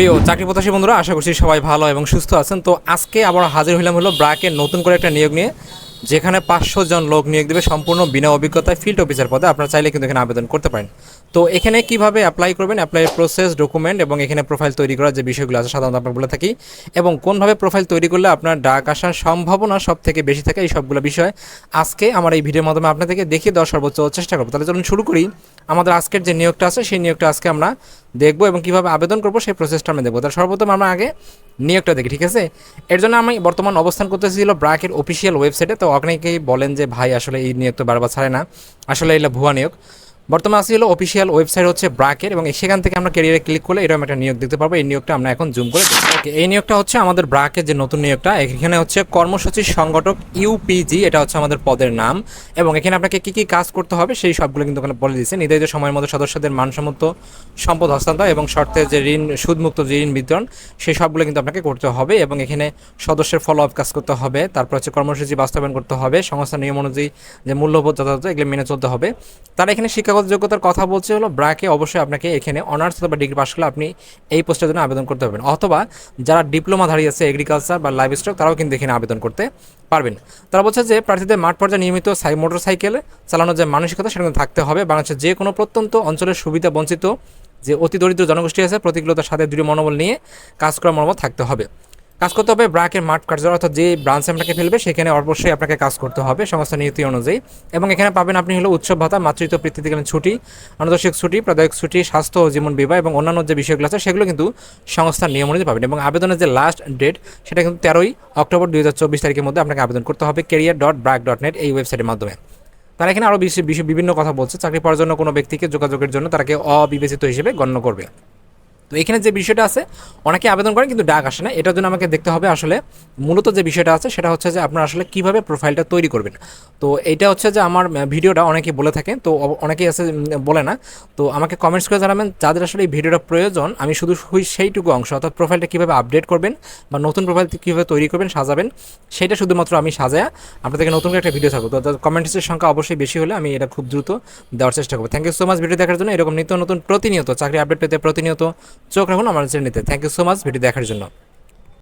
প্রিয় চাকরি প্রত্যাশী বন্ধুরা, আশা করছি সবাই ভালো এবং সুস্থ আছেন। তো আজকে আবার হাজির হইলাম হলো ব্রাকের নতুন করে একটা নিয়োগ নিয়ে। যেখানে পাঁচশো জন লোক নিয়োগ দেবে সম্পূর্ণ বিনা অভিজ্ঞতায় ফিল্ড অফিসার পদে। আপনারা চাইলে কিন্তু এখানে আবেদন করতে পারেন। তো এখানে কীভাবে অ্যাপ্লাই করবেন? অ্যাপ্লাইয়ের প্রসেস ডকুমেন্ট এবং এখানে প্রোফাইল তৈরি করার যে বিষয়গুলো আছে, সাধারণত আমরা বলে থাকি। এবং কোনভাবে প্রোফাইল তৈরি করলে আপনার ডাক আসার সম্ভাবনা সব থেকে বেশি থাকে এই সবগুলো বিষয় আজকে আমার এই ভিডিওর মাধ্যমে আপনাদেরকে দেখিয়ে দেওয়ার সর্বোচ্চ চেষ্টা করব। তাহলে চলুন শুরু করি। আমাদের আজকের যে নিয়োগটা আছে, সেই নিয়োগটা আজকে আমরা দেখব এবং কীভাবে আবেদন করব সেই প্রসেসটা আমরা দেখব। তাহলে সর্বপ্রথম আমরা আগে নিয়োগটা দেখি, ঠিক আছে? এর জন্য আমি বর্তমান অবস্থান করতেছিল ব্রাকের অফিসিয়াল ওয়েবসাইটে তো অনেকেই বলেন যে, ভাই, আসলে এই নিয়োগ তো বারবার ছাড়ে না। আসলে এটা ভুয়া নিয়োগ। বর্তমানে আসি হলো অফিসিয়াল ওয়েবসাইট হচ্ছে ব্রাকের এবং সেখান থেকে আমরা ক্যারিয়ারে ক্লিক করলে এরকম একটা নিয়োগ দেখতে পারব। এই নিয়োগটা আমরা এখন জুম করে ওকে এই নিয়োগটা হচ্ছে আমাদের ব্রাকের যে নতুন নিয়োগটা, এখানে হচ্ছে কর্মসূচি সংগঠক ইউপিজি এটা হচ্ছে আমাদের পদের নাম। এবং এখানে আপনাকে কী কী কাজ করতে হবে সেই সবগুলো কিন্তু ওখানে বলে দিচ্ছে নির্ধারিত সময়ের মধ্যে সদস্যদের মানসম্মত সম্পদ হস্তান্তর এবং শর্তে যে ঋণ, সুদমুক্ত যে ঋণ বিতরণ, সেই সবগুলো কিন্তু আপনাকে করতে হবে এবং এখানে সদস্যের ফলো আপ কাজ করতে হবে। তারপর হচ্ছে কর্মসূচি বাস্তবায়ন করতে হবে। সংস্থার নিয়ম অনুযায়ী যে মূল্যবোধ যথাযথ এগুলো মেনে চলতে হবে। তারা এখানে শিক্ষাগত যোগ্যতার কথা বলছে হলো ব্রাকে অবশ্যই আপনাকে এখানে অনার্স অথবা ডিগ্রি পাস করলে আপনি এই পোস্টের জন্য আবেদন করতে পারবেন। অথবা যারা ডিপ্লোমা ডিপ্লোমাধারী আছে এগ্রিকালচার বা লাইভ স্টক তারাও কিন্তু এখানে আবেদন করতে পারবেন। তারা বলছে যে, প্রার্থীদের মাঠ পর্যায়ে নিয়মিত মোটর সাইকেল চালানোর যে মানসিকতা সেটা থাকতে হবে। বাংলাদেশের যে কোনো প্রত্যন্ত অঞ্চলের সুবিধা বঞ্চিত যে অতি দরিদ্র জনগোষ্ঠী আছে, প্রতিকূলতার সাথে দৃঢ় মনোবল নিয়ে কাজ করার মনোবল থাকতে হবে। কাজ করতে হবে ব্রাকের মাঠ কার্যালয় অর্থাৎ যে ব্রাঞ্চ আপনাকে ফেলবে, সেখানে অবশ্যই আপনাকে কাজ করতে হবে সংস্থা নীতি অনুযায়ী। এবং এখানে পাবেন আপনি হলো উৎসব ভাতা, মাতৃত্ব বৃত্তিকালীন ছুটি আনুদর্শিক ছুটি, প্রাদায়িক ছুটি, স্বাস্থ্য ও জীবন বিবাহ এবং অন্যান্য যে বিষয়গুলো আছে, সেগুলো কিন্তু সংস্থার নিয়ম অনুযায়ী পাবেন। এবং আবেদনের যে লাস্ট ডেট সেটা কিন্তু তেরোই অক্টোবর দুই হাজার চব্বিশ তারিখের মধ্যে আপনাকে আবেদন করতে হবে career dot BRAC dot net এই ওয়েবসাইটের মাধ্যমে। তারা এখানে আরও বেশি বেশি বিভিন্ন কথা বলছে। চাকরি পাওয়ার জন্য কোনো ব্যক্তিকে যোগাযোগের জন্য তারাকে অবিবেচিত হিসেবে গণ্য করবে। তো এখানে যে বিষয়টা আছে, অনেকে আবেদন করেন কিন্তু ডাক আসে না। এটার জন্য আমাকে দেখতে হবে আসলে মূলত যে বিষয়টা আছে, সেটা হচ্ছে যে আপনারা আসলে কীভাবে প্রোফাইলটা তৈরি করবেন। তো এইটা হচ্ছে যে আমার ভিডিওটা অনেকেই বলে থাকেন, তো অনেকেই আছে বলে না। তো আমাকে কমেন্টস করে জানাবেন, যাদের আসলে এই ভিডিওটা প্রয়োজন, আমি শুধু সেইটুকু অংশ, অর্থাৎ প্রোফাইলটা কীভাবে আপডেট করবেন বা নতুন প্রোফাইল কীভাবে তৈরি করবেন, সাজাবেন, সেটা শুধুমাত্র আমি সাজায়া আপনাদেরকে নতুন করে একটা ভিডিও থাকব তো কমেন্টসের সংখ্যা অবশ্যই বেশি হলে আমি এটা খুব দ্রুত দেওয়ার চেষ্টা করব। Thank you so much video দেখার জন্য। এরকম নিত্য নতুন প্রতিনিয়ত, চাকরি আপডেট পেতে প্রতিনিয়ত চোখ রাখুন আমার চ্যানেলটিতে thank you so much video দেখার জন্য।